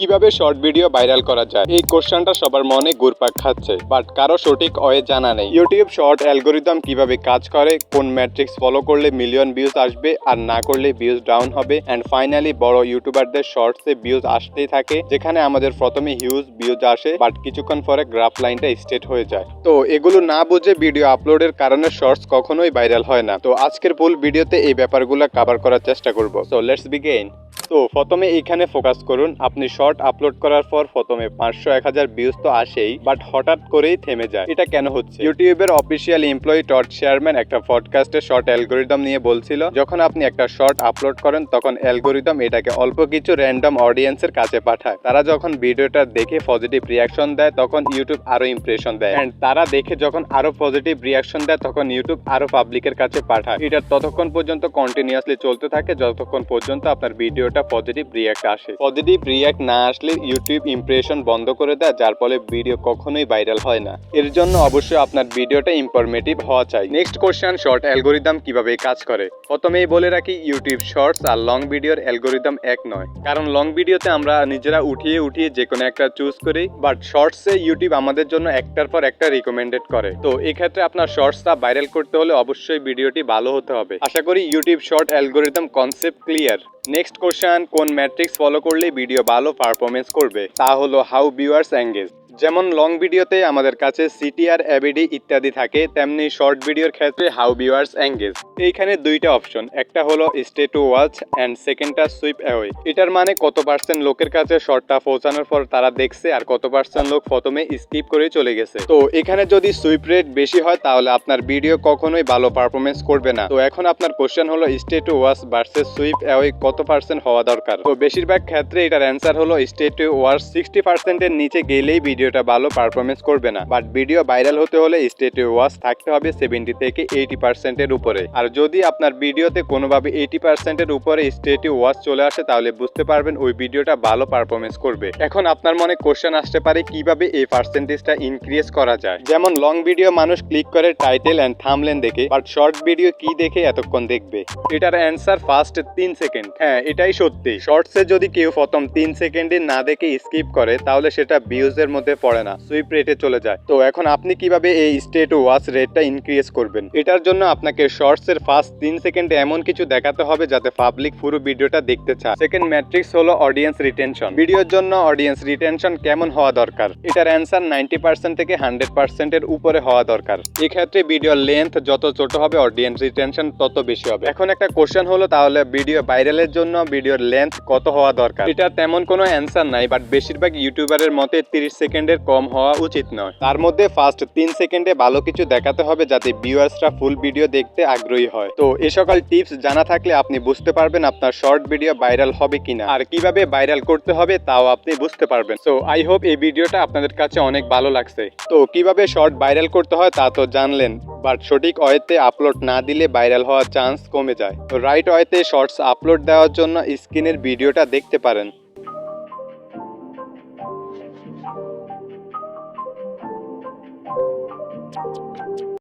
কীভাবে short video viral করা যায়? এই কোশ্চেনটা সবার মনে ঘুরপাক খাচ্ছে, বাট কারও সঠিক ওয়ে জানা নেই। ইউটিউব শর্ট অ্যালগোরিদম কীভাবে কাজ করে, কোন ম্যাট্রিক্স ফলো করলে মিলিয়ন ভিউজ আসবে আর না করলে ভিউজ ডাউন হবে অ্যান্ড ফাইনালি বড় ইউটিউবারদের শর্টসে ভিউজ আসতেই থাকে, যেখানে আমাদের প্রথমে হিউজ ভিউজ আসে, বাট কিছুক্ষণ পরে গ্রাফ লাইনটা স্টেট হয়ে যায়। তো এগুলো না বুঝে ভিডিও আপলোডের কারণে শর্টস কখনোই ভাইরাল হয় না। তো আজকের ফুল ভিডিওতে এই ব্যাপারগুলো কভার করার চেষ্টা করব। সো লেটস বিগেইন তো প্রথমে এখানে ফোকাস করুন, আপনি শর্ট আপলোড করার পর প্রথমে পাঁচশো এক হাজার ভিউজ তো আসেই বাট হঠাৎ করেই থেমে যায়। এটা কেন হচ্ছে? ইউটিউবের অফিসিয়াল এমপ্লয়ি টট চেয়ারম্যান একটা পডকাস্টে শর্ট অ্যালগোরিদম নিয়ে বলছিল, যখন আপনি একটা শর্ট আপলোড করেন, তখন অ্যালগোরিদম এটাকে অল্প কিছু র্যান্ডম অডিয়েন্সের কাছে পাঠায়। তারা যখন ভিডিওটা দেখে পজিটিভ রিয়াকশন দেয়, তখন ইউটিউব আরও ইমপ্রেশন দেয়। অ্যান্ড তারা দেখে যখন আরও পজিটিভ রিয়াকশন দেয়, তখন ইউটিউব আরও পাবলিকের কাছে পাঠায়। এটা ততক্ষণ পর্যন্ত কন্টিনিউয়াসলি চলতে থাকে, যতক্ষণ পর্যন্ত আপনার ভিডিওটা পজিটিভ রিয়াক্ট আসে। পজিটিভ রিয়াক্ট না আসলে ইউটিউব ইমপ্রেশন বন্ধ করে দেয়, যার ফলে ভিডিও কখনোই ভাইরাল হয় না। এর জন্য অবশ্যই আপনার ভিডিওটা ইনফরমেটিভ হওয়া চাই। নেক্সট কোশ্চেন শর্ট অ্যালগোরিদম কীভাবে কাজ করে? প্রথমেই বলে রাখি ইউটিউব শর্টস আর লং ভিডিওর অ্যালগোরিদম এক নয়। কারণ লং ভিডিওতে আমরা নিজেরা উঠিয়ে উঠিয়ে যে কোনো একটা চুজ করি বাট শর্টসে ইউটিউব আমাদের জন্য একটার পর একটা রিকমেন্ডেড করে। তো এক্ষেত্রে আপনার শর্টসটা ভাইরাল করতে হলে অবশ্যই ভিডিওটি ভালো হতে হবে। আশা করি YouTube short algorithm concept clear next question কোন ম্যাট্রিক্স ফলো করলে ভিডিও ভালো পারফরমেন্স করবে? তা হলো হাউ ভিউয়ার্স এঙ্গেজ যেমন লং ভিডিওতে আমাদের কাছে সিটিআর এবিডি ইত্যাদি থাকে, তেমনি শর্ট ভিডিওর ক্ষেত্রে হাউ ভিউয়ার্স এঙ্গেজ এইখানে দুইটা অপশন একটা হলো স্টে টু ওয়াচ অ্যান্ড সেকেন্ডটা সুইপ অ্যাওয়ে এটার মানে কত পার্সেন্ট লোকের কাছে শর্টটা পৌঁছানোর পর তারা দেখছে আর কত পার্সেন্ট লোক প্রথমে স্কিপ করে চলে গেছে। তো এখানে যদি সুইপ রেট বেশি হয়, তাহলে আপনার ভিডিও কখনোই ভালো পারফরমেন্স করবে না। তো এখন আপনার কোশ্চেন হলো stay to watch versus swipe away কত পার্সেন্ট হওয়া দরকার? তো বেশিরভাগ ক্ষেত্রে এটার অ্যান্সার হলো স্টে টু ওয়াচ সিক্সটি পার্সেন্টের নিচে গেলেই ভিডিওটা ভালো পারফরমেন্স করবে না। বাট ভিডিও ভাইরাল হতে হলে স্টেট ওয়াচ থাকতে হবে সেভেন্টি থেকে এইটি পার্সেন্টের উপরে। আর যদি আপনার ভিডিওতে কোনোভাবে এইটি পার্সেন্টের উপরে স্টেট ওয়াচ চলে আসে, তাহলে বুঝতে পারবেন ওই ভিডিওটা ভালো পারফরমেন্স করবে। এখন আপনার মনে কোশ্চেন আসতে পারে, কীভাবে এই পার্সেন্টেজটা ইনক্রিজ করা যায়? যেমন লং ভিডিও মানুষ ক্লিক করে টাইটেল অ্যান্ড থামলেন দেখে বাট শর্ট ভিডিও কি দেখে এতক্ষণ দেখবে? এটার অ্যান্সার ফার্স্ট তিন সেকেন্ড হ্যাঁ এটাই সত্যি। শর্টসে যদি কেউ প্রথম তিন সেকেন্ডে না দেখে স্কিপ করে, তাহলে সেটা ভিউজের মধ্যে পড়ে না সুইপ রেটে চলে যায়। তো এখন আপনি কীভাবে এই স্টেট ওয়াচ রেটটা ইনক্রিজ করবেন? এটার জন্য আপনাকে শর্টস এর ফার্স্ট তিন সেকেন্ডে এমন কিছু দেখাতে হবে যাতে পাবলিক পুরো ভিডিওটা দেখতে চায়। সেকেন্ড ম্যাট্রিক্স হলো অডিয়েন্স রিটেনশন ভিডিওর জন্য অডিয়েন্স রিটেনশন কেমন হওয়া দরকার? এটার অ্যান্সার নাইনটি পার্সেন্ট থেকে হান্ড্রেড পার্সেন্টের উপরে হওয়া দরকার। এক্ষেত্রে ভিডিওর লেন্থ যত ছোট হবে অডিয়েন্স রিটেনশন তত বেশি হবে। এখন একটা কোশ্চেন হলো, তাহলে ভিডিও ভাইরালের জন্য ভিডিওর লেন্থ কত হওয়া দরকার? এটা তেমন কোনো অ্যান্সার নাই বাট বেশিরভাগ ইউটিউবারের মতে তিরিশ সেকেন্ডের কম হওয়া উচিত নয়। তার মধ্যে ফার্স্ট তিন সেকেন্ডে ভালো কিছু দেখাতে হবে যাতে ভিউয়ার্সরা ফুল ভিডিও দেখতে আগ্রহী হয়। তো এ সকল টিপস জানা থাকলে আপনি বুঝতে পারবেন আপনার শর্ট ভিডিও ভাইরাল হবে কিনা। আর কীভাবে ভাইরাল করতে হবে তাও আপনি বুঝতে পারবেন। সো আই হোপ এই ভিডিওটা আপনাদের কাছে অনেক ভালো লাগছে। তো কীভাবে শর্ট ভাইরাল করতে হয় তা তো জানলেন বাট সঠিক অয়েতে আপলোড না দিলে ভাইরাল হওয়ার চান্স কমে যায়। তো রাইট ওয়েতে শর্টস আপলোড দেওয়ার জন্য স্ক্রিনের ভিডিওটা দেখতে পারেন।